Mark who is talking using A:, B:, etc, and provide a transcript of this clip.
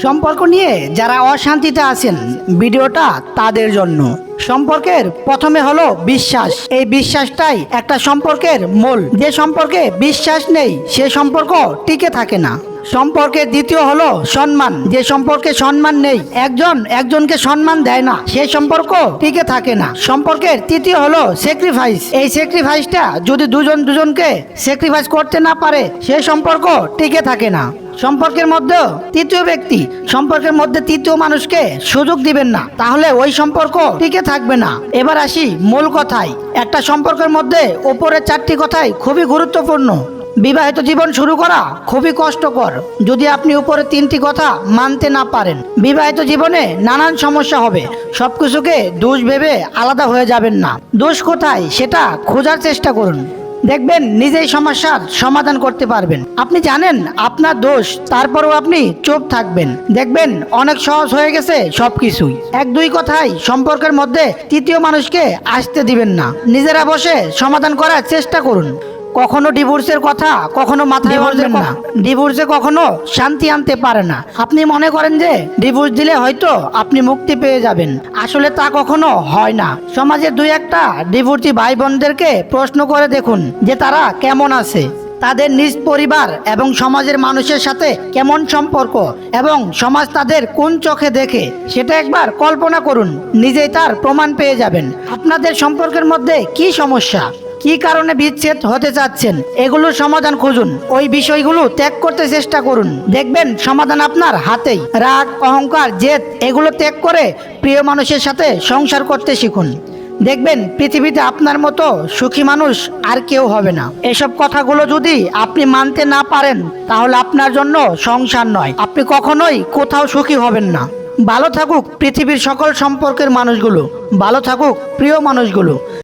A: সম্পর্ক নিয়ে যারা অশান্তিতে আছেন, ভিডিওটা তাদের জন্য। সম্পর্কের প্রথমে হলো বিশ্বাস। এই বিশ্বাসটাই একটা সম্পর্কের মূল। যে সম্পর্কে বিশ্বাস নেই, সে সম্পর্ক টিকে থাকে না। সম্পর্কের দ্বিতীয় হলো সম্মান। যে সম্পর্কে সম্মান নেই, একজন একজনকে সম্মান দেয় না। সে সম্পর্ক টিকে থাকে না। সম্পর্কের তৃতীয় হলো স্যাক্রিফাইস এই স্যাক্রিফাইসটা যদি দুজন দুজনকে স্যাক্রিফাইস করতে না পারে, সে সম্পর্ক টিকে থাকে না। সম্পর্কের মধ্যে তৃতীয় ব্যক্তি, সম্পর্কের মধ্যে তৃতীয় মানুষকে সুযোগ দিবেন না। তাহলে ওই সম্পর্ক টিকে থাকবে না। এবার আসি মূল কথায়। একটা সম্পর্কের মধ্যে ওপরের চারটি কথাই খুবই গুরুত্বপূর্ণ। বিবাহিত জীবন শুরু করা খুবই কষ্টকর, যদি আপনি উপরে তিনটি কথা মানতে না পারেন। বিবাহিত জীবনে নানান সমস্যা হবে। সবকিছুকে দোষ ভেবে আলাদা হয়ে যাবেন না। দোষ কোথায়? সেটা খোঁজার চেষ্টা করুন। দেখবেন নিজেই সমস্যার সমাধান করতে পারবেন। আপনি জানেন আপনার দোষ, তারপরও আপনি চোখ থাকবেন। দেখবেন অনেক সহজ হয়ে গেছে সব কিছুই এক দুই কথাই সম্পর্কের মধ্যে তৃতীয় মানুষকে আসতে দিবেন না। নিজেরা বসে সমাধান করার চেষ্টা করুন। কখনো ডিভোর্সের কথা কখনো মাথায় বলবেন না। ডিভোর্সে কখনো শান্তি আনতে পারে না। আপনি মনে করেন যে ডিভোর্স দিলে হয়তো আপনি মুক্তি পেয়ে যাবেন। আসলে তা কখনো হয় না। সমাজের দুই একটা ডিভোর্সি ভাই বোনদেরকে প্রশ্ন করে দেখুন যে তারা কেমন আছে। তাদের নিজ পরিবার এবং সমাজের মানুষের সাথে কেমন সম্পর্ক এবং সমাজ তাদের কোন চোখে দেখে সেটা একবার কল্পনা করুন। নিজেই তার প্রমাণ পেয়ে যাবেন। আপনাদের সম্পর্কের মধ্যে কি সমস্যা? কি কারণে বিচ্ছেদ হতে চাচ্ছেন? এগুলোর সমাধান খুঁজুন। ওই বিষয়গুলো ত্যাগ করতে চেষ্টা করুন। দেখবেন সমাধান আপনার হাতেই। রাগ, অহংকার, জেদ, এগুলো ত্যাগ করে প্রিয় মানুষের সাথে সংসার করতে শিখুন। দেখবেন পৃথিবীতে আপনার মতো সুখী মানুষ আর কেউ হবে না। এসব কথাগুলো যদি আপনি মানতে না পারেন, তাহলে আপনার জন্য সংসার নয়। আপনি কখনোই কোথাও সুখী হবেন না। ভালো থাকুক পৃথিবীর সকল সম্পর্কের মানুষগুলো। ভালো থাকুক প্রিয় মানুষগুলো।